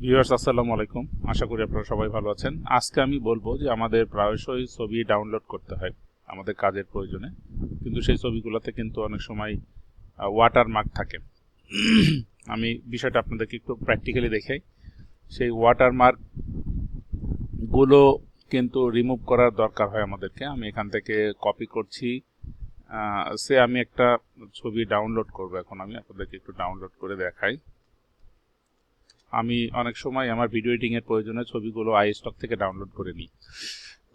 Viewers, আসসালামু আলাইকুম। আশা করি আপনারা সবাই ভালো আছেন। আজকে আমি বলব যে আমাদের প্রায়শই ছবি ডাউনলোড করতে হয় আমাদের কাজের প্রয়োজনে। কিন্তু সেই ছবিগুলোতে কিন্তু অনেক সময় ওয়াটার মার্ক থাকে। আমি বিষয়টা আপনাদেরকে একটু প্র্যাকটিক্যালি দেখাই। সেই ওয়াটার মার্কগুলো কিন্তু রিমুভ করার দরকার হয় আমাদেরকে। আমি এখান থেকে কপি করছি। সে আমি একটা ছবি ডাউনলোড করব এখন। আমি আপনাদেরকে একটু ডাউনলোড করে দেখাই। আমি অনেক সময় আমার ভিডিও এডিটিং এর প্রয়োজনে ছবিগুলো আইস্টক থেকে ডাউনলোড করে নিই।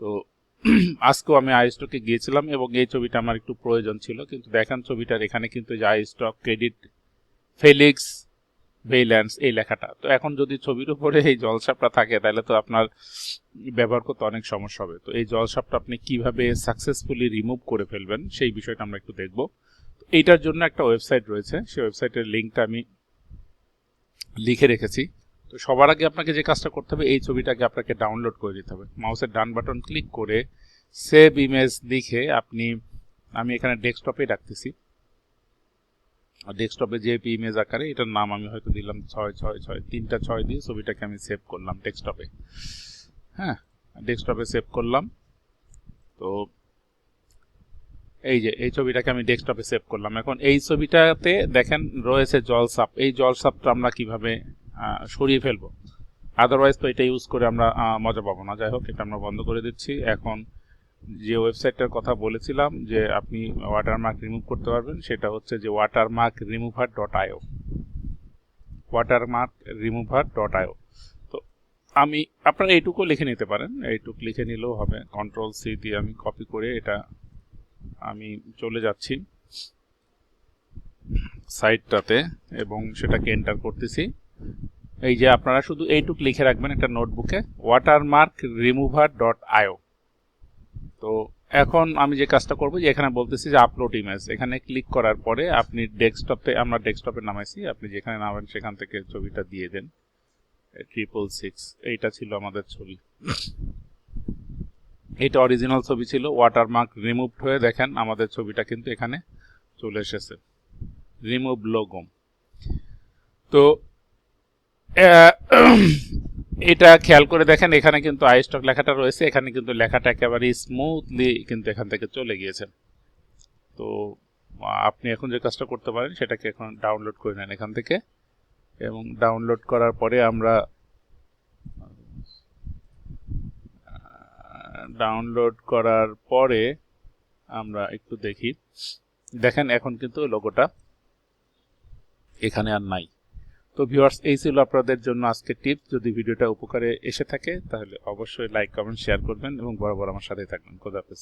তো আজকেও আমি আইস্টকে গিয়েছিলাম এবং এই ছবিটা আমার একটু প্রয়োজন ছিল, কিন্তু দেখেন ছবিটার এখানে কিন্তু যে আইস্টক ক্রেডিট ফেলিক্স ভেইল্যান্স এই লেখাটা। তো এখন যদি ছবির উপরে এই জলসাপটা থাকে, তাহলে তো আপনার ব্যবহার করতে অনেক সমস্যা হবে। তো এই জলসাপটা আপনি কীভাবে সাকসেসফুলি রিমুভ করে ফেলবেন, সেই বিষয়টা আমরা একটু দেখব। এইটার জন্য একটা ওয়েবসাইট রয়েছে, সেই ওয়েবসাইটের লিঙ্কটা আমি লিখে রেখেছি। তো সবার আগে আপনাকে যে কাজটা করতে হবে, এই ছবিটাকে আপনাকে ডাউনলোড করে দিতে হবে। মাউসের ডান বাটন ক্লিক করে সেভ ইমেজ লিখে আপনি, আমি এখানে ডেস্কটপে রাখতেছি। ডেস্কটপে যে ইমেজ আকারে, এটার নাম আমি হয়তো দিলাম ছয় ছয় ছয়, তিনটা ছয় দিয়ে ছবিটাকে আমি সেভ করলাম ডেস্কটপে হ্যাঁ ডেস্কটপে সেভ করলাম। তো এই যে, এই ছবিটাকে আমি ডেস্কটপে সেভ করলাম। এখন এই ছবিটাতে দেখেন রয়েছে জলসাপ এই জলসাপটা আমরা কীভাবে সরিয়ে ফেলব? আদারওয়াইজ তো এটা ইউজ করে আমরা মজা পাবো না। যাই হোক, এটা আমরা বন্ধ করে দিচ্ছি। এখন যে ওয়েবসাইটটার কথা বলেছিলাম যে আপনি ওয়াটারমার্ক রিমুভ করতে পারবেন, সেটা হচ্ছে যে watermark remover dot IO watermark remover dot IO তো আমি, আপনারা এইটুকু লিখে নিতে পারেন। এইটুকু লিখে নিলেও হবে। কন্ট্রোল সি দিয়ে আমি কপি করে এটা আমি চলে যাচ্ছি সাইটটাতে এবং সেটাকে এন্টার করতেছি। এই যে আপনারা শুধু এইটুক লিখে রাখবেন একটা নোটবুকে watermark remover dot I O এখন আমি যে কাজটা করব, যে এখানে বলতেছি যে আপলোড ইমেজ এখানে ক্লিক করার পরে আপনি ডেস্কটপে আমরা ডেস্কটপে নামাইছি, আপনি যেখানে নামেন সেখান থেকে ছবিটা দিয়ে দেন। ট্রিপল সিক্স এইটা ছিল আমাদের ছবি। এটা অরিজিনাল ছবি ছিল ওয়াটারমার্ক রিমুভড হয়ে দেখেন, আমাদের ছবিটা কিন্তু এখানে চলে এসেছে। রিমুভ লোগো তো এটা খেয়াল করে দেখেন, এখানে কিন্তু আইস্টক লেখাটা রয়েছে, এখানে কিন্তু লেখাটা একেবারে স্মুথলি কিন্তু এখান থেকে চলে গিয়েছে। তো, আপনি এখন যে কাজটা করতে পারেন, সেটাকে এখন ডাউনলোড করে নেন এখান থেকে। এবং ডাউনলোড করার পরে আমরা ডাউনলোড করার পরে আমরা একটু দেখি। দেখেন, এখন কিন্তু লোগোটা এখানে আর নাই। তো ভিউয়ার্স এই ছিল আপনাদের জন্য আজকে টিপ যদি ভিডিওটা উপকারে এসে থাকে, তাহলে অবশ্যই লাইক কমেন্ট শেয়ার করবেন এবং বরাবর আমার সাথে থাকবেন। খোদাহাফেজ